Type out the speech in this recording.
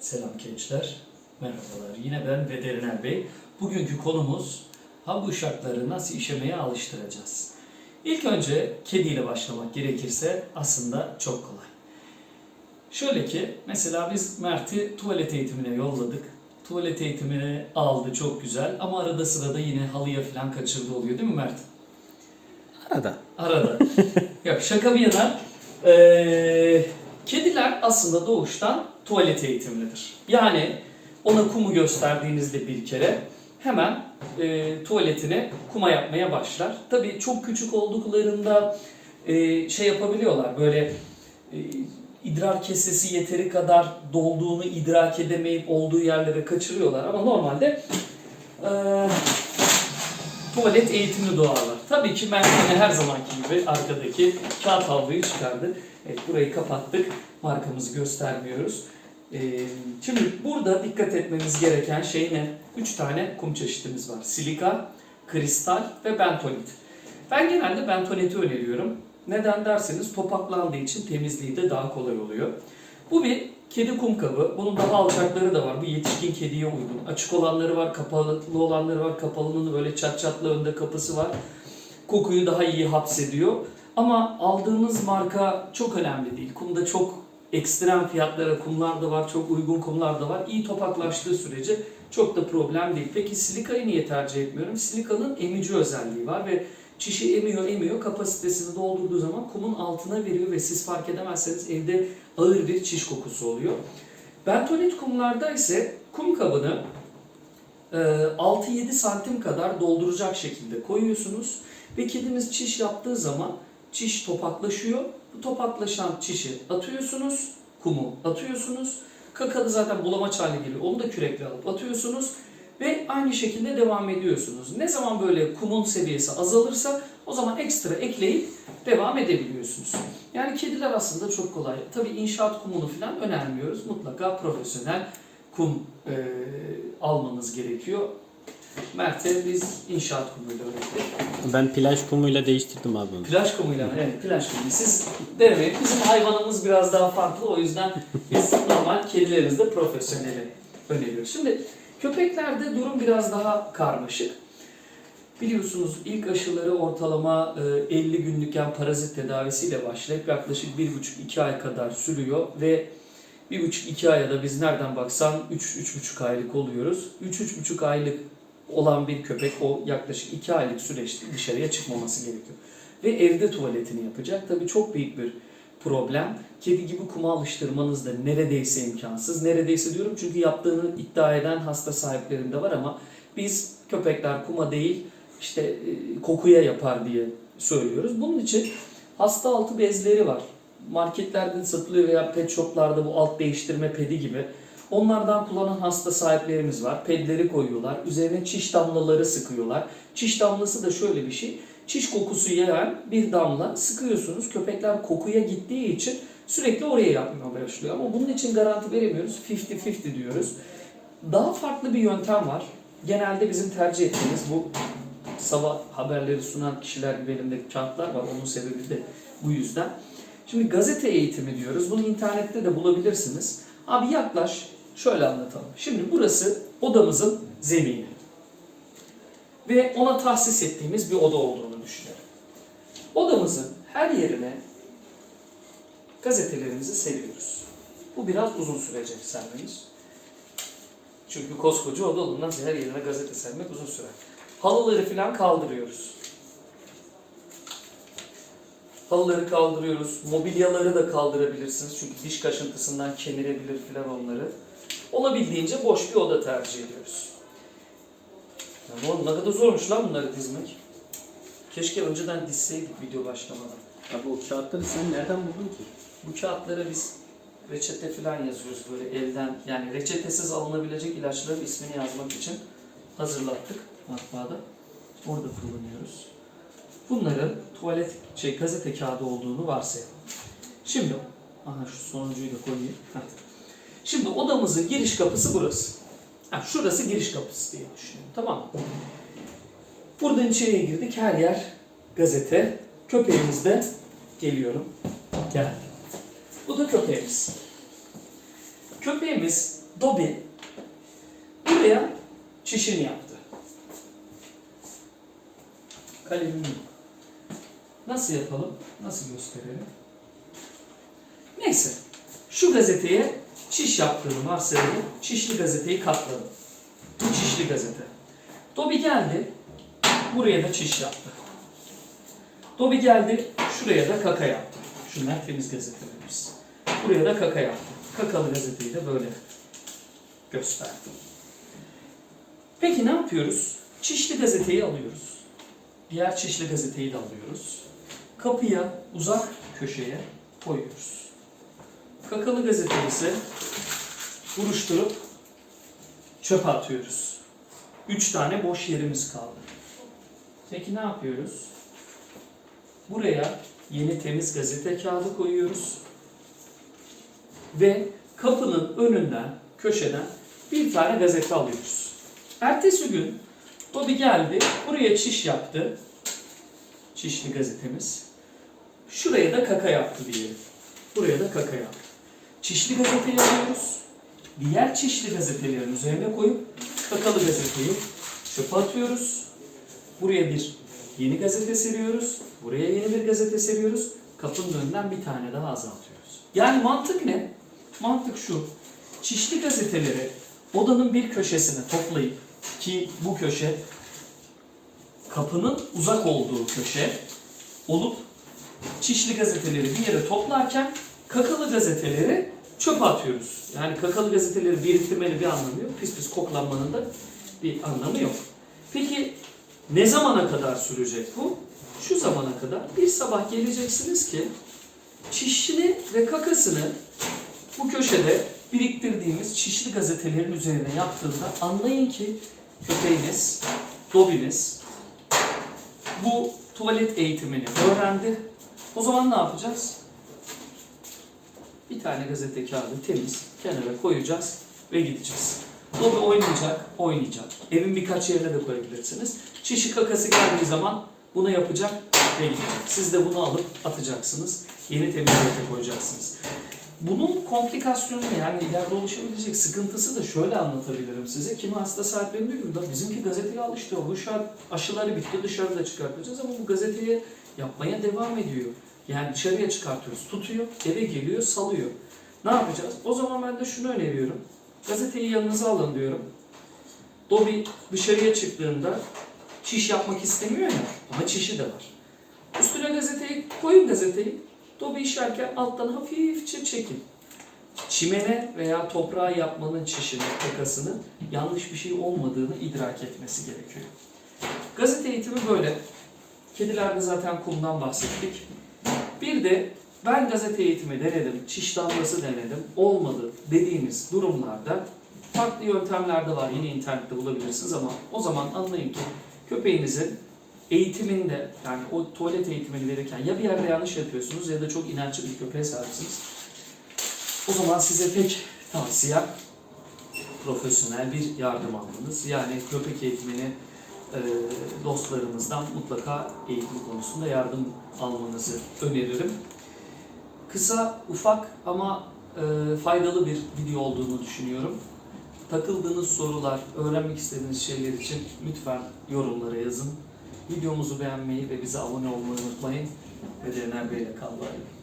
Selam gençler. Merhabalar. Yine ben Veteriner Bey. Bugünkü konumuz ham uşakları nasıl işemeye alıştıracağız. İlk önce kediyle başlamak gerekirse aslında çok kolay. Şöyle ki mesela biz Mert'i tuvalet eğitimine yolladık. Tuvalet eğitimini aldı çok güzel ama arada sırada yine halıya falan kaçırdı oluyor değil mi Mert? Arada. Arada. Yok şaka bir yana eee, kediler aslında doğuştan tuvalet eğitimlidir. Yani ona kumu gösterdiğinizde bir kere hemen eee, tuvaletini kuma yapmaya başlar. Tabii çok küçük olduklarında eee, şey yapabiliyorlar böyle eee, idrar kesesi yeteri kadar dolduğunu idrak edemeyip olduğu yerlere kaçırıyorlar ama normalde eee tuvalet eğitimli doğarlar. Tabii ki yine her zamanki gibi arkadaki kağıt havluyu çıkardı. Evet burayı kapattık. Markamızı göstermiyoruz. Ee, şimdi burada dikkat etmemiz gereken şey ne? Üç tane kum çeşitimiz var. Silika, kristal ve bentonit. Ben genelde bentoniti öneriyorum. Neden derseniz topaklandığı için temizliği de daha kolay oluyor. Bu bir kedi kum kabı. Bunun daha alçakları da var. Bu yetişkin kediye uygun. Açık olanları var, kapalı olanları var. Kapalının böyle çat çatlı önde kapısı var. Kokuyu daha iyi hapsediyor. Ama aldığınız marka çok önemli değil. Kumda çok ekstrem fiyatlara kumlar da var, çok uygun kumlar da var. İyi topaklaştığı sürece çok da problem değil. Peki silikayı niye tercih etmiyorum? Silikanın emici özelliği var ve çişi emiyor emiyor kapasitesini doldurduğu zaman kumun altına veriyor ve siz fark edemezseniz evde ağır bir çiş kokusu oluyor. Bentonit kumlarda ise kum kabını e, 6-7 santim kadar dolduracak şekilde koyuyorsunuz ve kedimiz çiş yaptığı zaman çiş topaklaşıyor. Bu topaklaşan çişi atıyorsunuz, kumu atıyorsunuz. Kakalı zaten bulamaç haline geliyor. Onu da kürekle alıp atıyorsunuz ve aynı şekilde devam ediyorsunuz. Ne zaman böyle kumun seviyesi azalırsa o zaman ekstra ekleyip devam edebiliyorsunuz. Yani kediler aslında çok kolay. Tabii inşaat kumunu falan önermiyoruz. Mutlaka profesyonel kum e, almanız gerekiyor. Mert'e biz inşaat kumuyla öğrettik. Ben plaj kumuyla değiştirdim abi. Plaj kumuyla mı? Evet plaj kumu. Siz denemeyin. Bizim hayvanımız biraz daha farklı. O yüzden biz normal kedilerimizde profesyoneli öneriyoruz. Şimdi köpeklerde durum biraz daha karmaşık. Biliyorsunuz ilk aşıları ortalama e, 50 günlükken parazit tedavisiyle başlayıp yaklaşık 1,5-2 ay kadar sürüyor ve 1,5-2 aya da biz nereden baksan 3-3,5 aylık oluyoruz. 3-3,5 aylık olan bir köpek o yaklaşık 2 aylık süreçte dışarıya çıkmaması gerekiyor. Ve evde tuvaletini yapacak. Tabii çok büyük bir problem. Kedi gibi kuma alıştırmanız da neredeyse imkansız. Neredeyse diyorum çünkü yaptığını iddia eden hasta sahiplerinde var ama biz köpekler kuma değil işte e, kokuya yapar diye söylüyoruz. Bunun için hasta altı bezleri var. Marketlerde satılıyor veya pet shoplarda bu alt değiştirme pedi gibi. Onlardan kullanan hasta sahiplerimiz var. Pedleri koyuyorlar. Üzerine çiş damlaları sıkıyorlar. Çiş damlası da şöyle bir şey. Çiş kokusu yayan bir damla sıkıyorsunuz. Köpekler kokuya gittiği için sürekli oraya yapmaya başlıyor. Ama bunun için garanti veremiyoruz. 50-50 diyoruz. Daha farklı bir yöntem var. Genelde bizim tercih ettiğimiz bu sabah haberleri sunan kişiler gibi elimde kağıtlar var. Onun sebebi de bu yüzden. Şimdi gazete eğitimi diyoruz. Bunu internette de bulabilirsiniz. Abi yaklaş. Şöyle anlatalım. Şimdi burası odamızın zemini. Ve ona tahsis ettiğimiz bir oda olduğunu düşünelim. Odamızın her yerine gazetelerimizi seriyoruz. Bu biraz uzun sürecek sermemiz. Çünkü koskoca oda olduğundan her yerine gazete sermek uzun sürer. Halıları falan kaldırıyoruz. Halıları kaldırıyoruz. Mobilyaları da kaldırabilirsiniz. Çünkü diş kaşıntısından kemirebilir falan onları. Olabildiğince boş bir oda tercih ediyoruz. Ya oğlum ne kadar zormuş lan bunları dizmek. Keşke önceden dizseydik video başlamadan. Abi o kağıtları sen nereden buldun ki? Bu kağıtlara biz reçete falan yazıyoruz böyle elden. Yani reçetesiz alınabilecek ilaçların ismini yazmak için hazırlattık matbaada. Orada kullanıyoruz. Bunların tuvalet şey gazete kağıdı olduğunu varsayalım. Şimdi aha şu sonuncuyu da koyayım. Heh. Şimdi odamızın giriş kapısı burası. Ha, şurası giriş kapısı diye düşünüyorum. Tamam mı? Buradan içeriye girdik. Her yer gazete. Köpeğimiz de geliyorum. Gel. Bu da köpeğimiz. Köpeğimiz Dobby buraya çişini yaptı. Kalemim yok. Nasıl yapalım? Nasıl gösterelim? Neyse. Şu gazeteye çiş yaptığını varsayalım. Çişli gazeteyi katladım. Çişli gazete. Dobby geldi. Buraya da çiş yaptı. Dobby geldi. Şuraya da kaka yaptı. Şunlar temiz gazetelerimiz. Buraya da kaka yaptı. Kakalı gazeteyi de böyle gösterdim. Peki ne yapıyoruz? Çişli gazeteyi alıyoruz. Diğer çişli gazeteyi de alıyoruz. Kapıya uzak köşeye koyuyoruz. Kakalı gazeteyi ise buruşturup çöpe atıyoruz. Üç tane boş yerimiz kaldı. Peki ne yapıyoruz? Buraya yeni temiz gazete kağıdı koyuyoruz. Ve kapının önünden, köşeden bir tane gazete alıyoruz. Ertesi gün Dobby geldi, buraya çiş yaptı. Çişli gazetemiz. Şuraya da kaka yaptı diyelim. Buraya da kaka yaptı. Çişli gazeteyi alıyoruz. Diğer çişli gazetelerin üzerine koyup kakalı gazeteyi çöpe atıyoruz. Buraya bir yeni gazete seriyoruz. Buraya yeni bir gazete seriyoruz. Kapının önünden bir tane daha azaltıyoruz. Yani mantık ne? Mantık şu. Çişli gazeteleri odanın bir köşesine toplayıp ki bu köşe kapının uzak olduğu köşe olup çişli gazeteleri bir yere toplarken kakalı gazeteleri çöpe atıyoruz. Yani kakalı gazeteleri biriktirmenin bir anlamı yok. Pis pis koklanmanın da bir anlamı yok. Peki ne zamana kadar sürecek bu? Şu zamana kadar. Bir sabah geleceksiniz ki çişini ve kakasını bu köşede biriktirdiğimiz çişli gazetelerin üzerine yaptığında anlayın ki köpeğiniz, dobiniz bu tuvalet eğitimini öğrendi. O zaman ne yapacağız? Bir tane gazete kağıdı temiz kenara koyacağız ve gideceğiz. Dobi oynayacak, oynayacak. Evin birkaç yerine de koyabilirsiniz. Çişi kakası geldiği zaman bunu yapacak ve gidecek. Siz de bunu alıp atacaksınız. Yeni temiz gazete koyacaksınız. Bunun komplikasyonu yani ileride oluşabilecek sıkıntısı da şöyle anlatabilirim size. Kimi hasta sahiplerinde diyor ki bizimki gazeteye alıştı. Bu şu an aşıları bitti dışarıda çıkartacağız ama bu gazeteyi yapmaya devam ediyor. Yani dışarıya çıkartıyoruz. Tutuyor, eve geliyor, salıyor. Ne yapacağız? O zaman ben de şunu öneriyorum. Gazeteyi yanınıza alın diyorum. Dobby dışarıya çıktığında çiş yapmak istemiyor ya ama çişi de var. Üstüne gazeteyi koyun gazeteyi. Dobby işerken alttan hafifçe çekin. Çimene veya toprağa yapmanın çişini, kakasını yanlış bir şey olmadığını idrak etmesi gerekiyor. Gazete eğitimi böyle. Kedilerde zaten kumdan bahsettik. Bir de ben gazete eğitimi denedim, çiş damlası denedim, olmadı dediğimiz durumlarda farklı yöntemler de var. Yine internette bulabilirsiniz ama o zaman anlayın ki köpeğinizin eğitiminde yani o tuvalet eğitimini verirken ya bir yerde yanlış yapıyorsunuz ya da çok inançlı bir köpeğe sahipsiniz. O zaman size tek tavsiyem profesyonel bir yardım almanız. Yani köpek eğitimini e, dostlarımızdan mutlaka eğitim konusunda yardım almanızı öneririm. Kısa, ufak ama e, faydalı bir video olduğunu düşünüyorum. Takıldığınız sorular, öğrenmek istediğiniz şeyler için lütfen yorumlara yazın. Videomuzu beğenmeyi ve bize abone olmayı unutmayın. Veteriner Bey'le kalmayın.